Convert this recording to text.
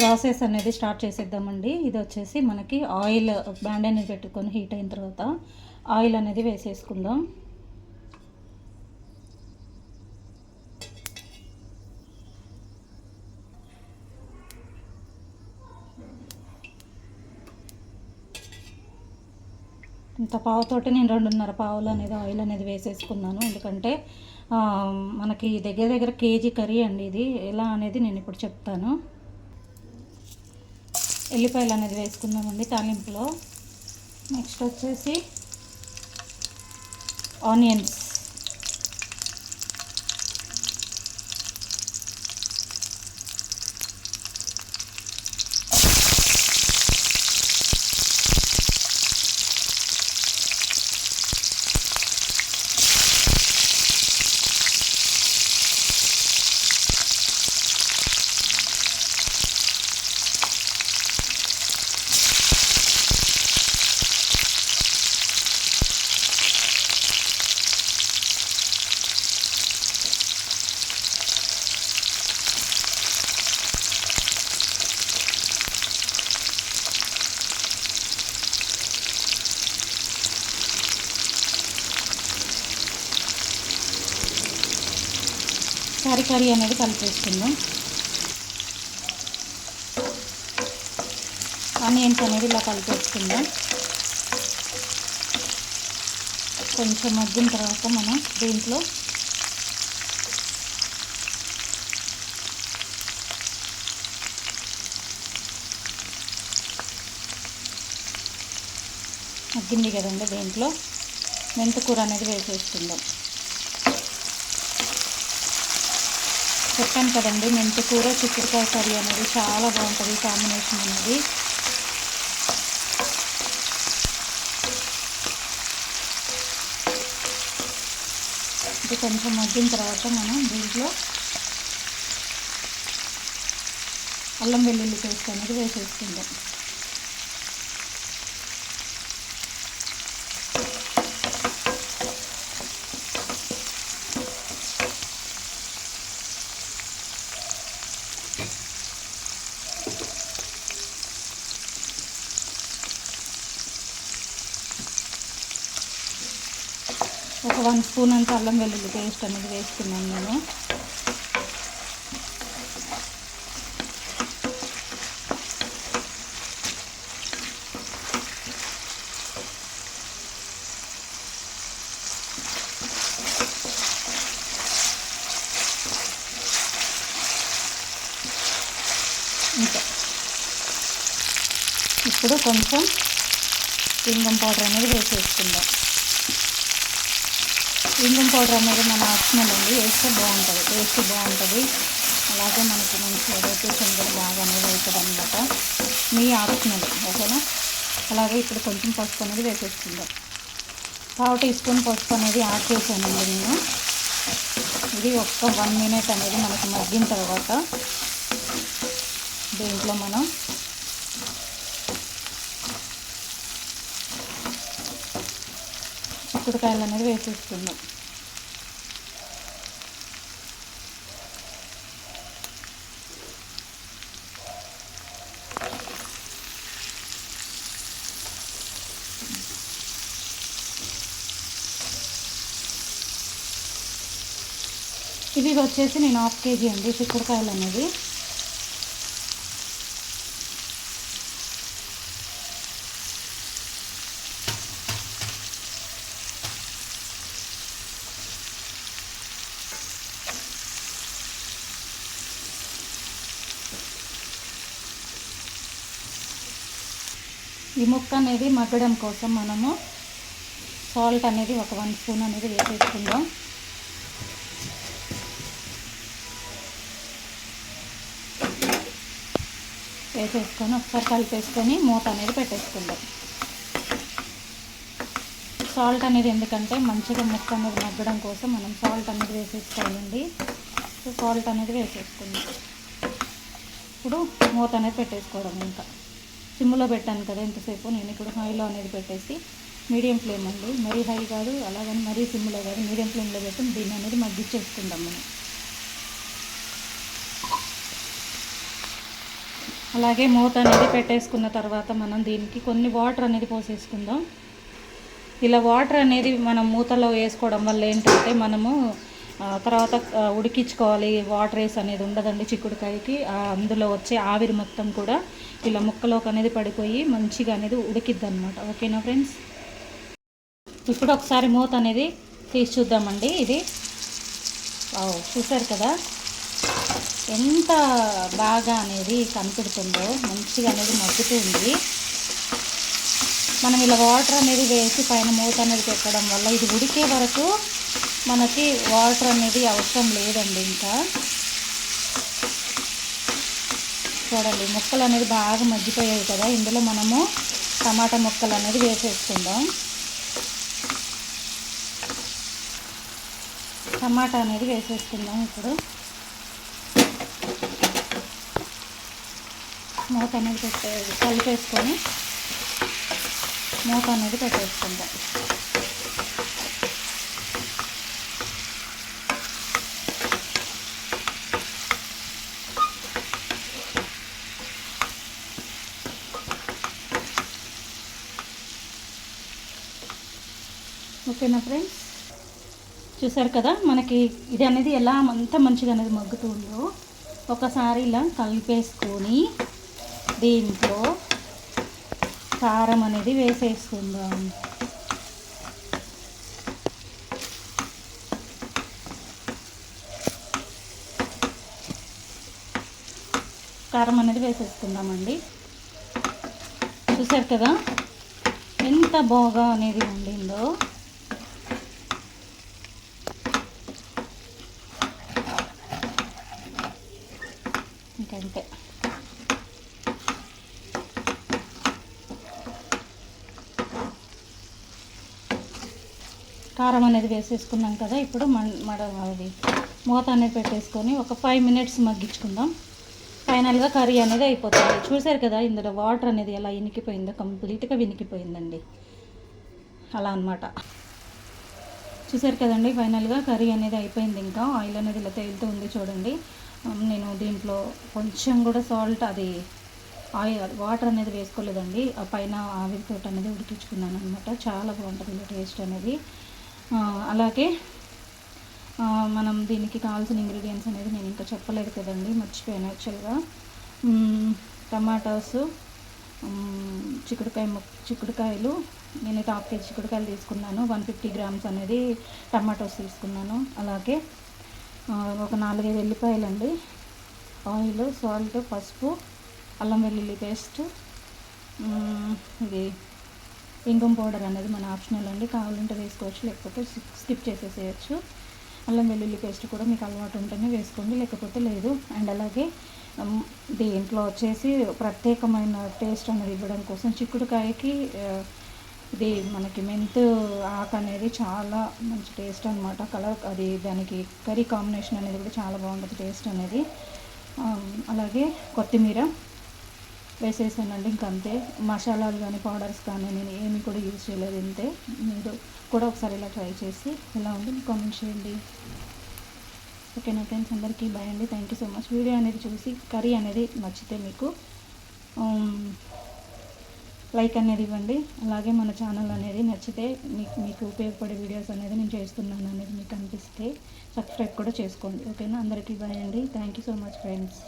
Process అనేది start చేసేద్దామండి. ఇది వచ్చేసి మనకి ఆయిల్ బ్యాండ్ అనేది పెట్టుకొని హీట్ అయిన తర్వాత ఆయిల్ అనేది వేసేసుకుందాం. ఇంత పావుతోటి నేను రెండున్నర పావులు అనేది ఆయిల్ అనేది వేసేసుకున్నాను. ఎందుకంటే మనకి దగ్గర దగ్గర కేజీ కర్రీ అండి ఇది. ఎలా అనేది నేను ఇప్పుడు చెప్తాను. ఎల్లిపాయలు అనేది వేసుకుందామండి తాలింపులో. నెక్స్ట్ వచ్చేసి ఆనియన్స్. కర్రీ కర్రీ అనేది కలిపేసుకుందాం. ఆనియన్స్ అనేది ఇలా కలిపేసుకుందాం. కొంచెం మగ్గిన తర్వాత మనం దీంట్లో మగ్గింది కదండి దీంట్లో మెంతికూర అనేది వేసేసుకుందాం. చెప్పాను కదండి మెంతికూర చిక్కుడుకాయ కర్రీ అనేది చాలా బాగుంటుంది కాంబినేషన్ అనేది. ఇది కొంచెం మగ్గిన తర్వాత మనం దీంట్లో అల్లం వెల్లుల్లి పేస్ట్ అనేది వేసేసుకుందాం. ఒక వన్ స్పూన్ అంత అల్లం వెల్లుల్లి పేస్ట్ అనేది వేసుకున్నాను నేను. ఇంకా. ఇప్పుడు కొంచెం పింగం పౌడర్ అనేది వేసేసుకుందాం. ఇంగం పౌడర్ అనేది మన ఆప్షనల్ అండి వేస్తే బాగుంటుంది. టేస్ట్ బాగుంటుంది. అలాగే మనకి మంచి రొటేషన్ కూడా బాగా అనేది అవుతుంది అనమాట మీ ఆప్షనల్ ఓకేనా? అలాగే ఇప్పుడు కొంచెం పసుపు అనేది వేసేసుకుందాం. పావు టీ స్పూన్ పసుపు అనేది యాడ్ చేశానండి నేను. ఇది ఒక్క వన్ మినిట్ అనేది మనకి మగ్గిన తర్వాత దీంట్లో మనం చిక్కుడుకాయలు అనేది వేసేస్తున్నాం ఇవి వచ్చేసి నేను హాఫ్ కేజీ అండి చిక్కుడుకాయలు అనేది ఈ ముక్క అనేది మగ్గడం కోసం మనము సాల్ట్ అనేది ఒక వన్ స్పూన్ అనేది వేసేసుకుందాం. వేసేసుకొని ఒకసారి కలిపేసుకొని మూత అనేది పెట్టేసుకుందాం. సాల్ట్ అనేది ఎందుకంటే మంచిగా ముక్క అనేది మగ్గడం కోసం మనం సాల్ట్ అనేది వేసేసుకోవాలండి. సో సాల్ట్ అనేది వేసేసుకుందాం. ఇప్పుడు మూత అనేది పెట్టేసుకోవడం ఇంకా. సిమ్లో పెట్టాను కదా ఎంతసేపు నేను ఇప్పుడు హైలో అనేది పెట్టేసి మీడియం ఫ్లేమ్ అండి. మరీ హై కాదు అలాగని మరీ సిమ్లో కాదు మీడియం ఫ్లేమ్లో పెట్టి దీన్ని అనేది మగ్గిచ్చేసుకుందాం మనం. అలాగే మూత అనేది పెట్టేసుకున్న తర్వాత మనం దీనికి కొన్ని వాటర్ అనేది పోసేసుకుందాం. ఇలా వాటర్ అనేది మనం మూతలో వేసుకోవడం వల్ల ఏంటంటే మనము తర్వాత ఉడికించుకోవాలి. వాటర్ వేసి అనేది ఉండదండి చిక్కుడుకాయకి. అందులో వచ్చే ఆవిరి మొత్తం కూడా ఇలా ముక్కలోకి అనేది పడిపోయి మంచిగా అనేది ఉడికిద్ది అనమాట ఓకేనా ఫ్రెండ్స్? ఇప్పుడు ఒకసారి మూత అనేది తీసి చూద్దామండి ఇది. వావ్, చూసారు కదా? ఎంత బాగా అనేది కనపడుతుందో మంచిగా అనేది మగ్గుతుంది మనం ఇలా వాటర్ అనేది వేసి పైన మూత అనేది పెట్టడం వల్ల ఇది ఉడికే వరకు మనకి వాటర్ అనేది అవసరం లేదండి ఇంకా. చూడండి ముక్కలు అనేది బాగా మగ్గిపోయాయి కదా. ఇందులో మనము టమాటా ముక్కలు అనేది వేసేసుకుందాం. టమాటా అనేది వేసేసుకుందాం ఇప్పుడు. మూత అనేది పెట్టే కలిపేసుకొని మూత అనేది పెట్టేసుకుందాం. ఓకేనా ఫ్రెండ్స్? చూసారు కదా మనకి ఇది అనేది ఎలా అంత మంచిగా అనేది మగ్గుతుందో ఒకసారి ఇలా కలిపేసుకొని దీంట్లో కారం అనేది వేసేసుకుందాం. కారం అనేది వేసేసుకుందామండి. చూసారు కదా ఎంత బాగా అనేది వండిందో ఇంకంతే కారం అనేది వేసేసుకున్నాం కదా ఇప్పుడు మన్ మడ అది మూత అనేది పెట్టేసుకొని ఒక ఫైవ్ మినిట్స్ మగ్గించుకుందాం. ఫైనల్గా కర్రీ అనేది అయిపోతుంది. చూసారు కదా ఇందులో వాటర్ అనేది ఎలా ఇనికిపోయిందో కంప్లీట్గా వినికిపోయిందండి. అలా అన్నమాట. చూసారు కదండి ఫైనల్గా కర్రీ అనేది అయిపోయింది ఇంకా. ఆయిల్ అనేది ఇలా తేలుతూ ఉంది చూడండి. నేను దీంట్లో కొంచెం కూడా సాల్ట్ అది ఆయిల్ వాటర్ అనేది వేసుకోలేదండి. ఆ పైన ఆవిరితోటి అనేది ఉడికించుకున్నాను అనమాట చాలా బాగుంటుంది టేస్ట్ అనేది. అలాగే మనం దీనికి కావాల్సిన ఇంగ్రీడియంట్స్ అనేది నేను ఇంకా చెప్పలేదు కదండి మర్చిపోయాను యాక్చువల్గా టమాటోస్ టమాటాస్ చిక్కుడుకాయ చిక్కుడుకాయలు నేను హాఫ్ కేజీ చిక్కుడుకాయలు తీసుకున్నాను వన్ ఫిఫ్టీ గ్రామ్స్ అనేది టమాటోస్ తీసుకున్నాను అలాగే ఒక నాలుగైదు వెల్లిపాయలండి ఆయిల్ సాల్ట్ పసుపు అల్లం వెల్లుల్లి పేస్ట్ ఇది ఇంకం పౌడర్ అనేది మన ఆప్షనల్ అండి. కావాలంటే వేసుకోవచ్చు లేకపోతే స్కిప్ చేసేసేయచ్చు. అల్లం వెల్లుల్లి పేస్ట్ కూడా మీకు అలవాటు ఉంటేనే వేసుకోండి లేకపోతే లేదు. అండ్ అలాగే దీంట్లో వచ్చేసి ప్రత్యేకమైన టేస్ట్ అనేది ఇవ్వడం కోసం చిక్కుడుకాయకి ఇది మనకి మెంతు ఆకు అనేది చాలా మంచి టేస్ట్ అనమాట కలర్ అది దానికి కర్రీ కాంబినేషన్ అనేది కూడా చాలా బాగుంటుంది టేస్ట్ అనేది. అలాగే కొత్తిమీర. వేసేసానండి. ఇంక అంతే మసాలాలు కానీ పౌడర్స్ కానీ నేను ఏమి కూడా యూజ్ చేయలేదు. ఇంతే. మీరు కూడా ఒకసారి ఇలా ట్రై చేసి ఎలా ఉంది కామెంట్ చేయండి. ఓకేనా ఫ్రెండ్స్ అందరికీ బాయ్ అండి. Thank you so much video అనేది చూసి కర్రీ అనేది నచ్చితే మీకు లైక్ అనేది ఇవ్వండి. అలాగే మన ఛానల్ అనేది నచ్చితే మీకు మీకు ఉపయోగపడే వీడియోస్ అనేది నేను చేస్తున్నాను అనేది మీకు అనిపిస్తే సబ్స్క్రైబ్ కూడా చేసుకోండి. ఓకేనా? అందరికీ బాయ్ అండి. Thank you so much friends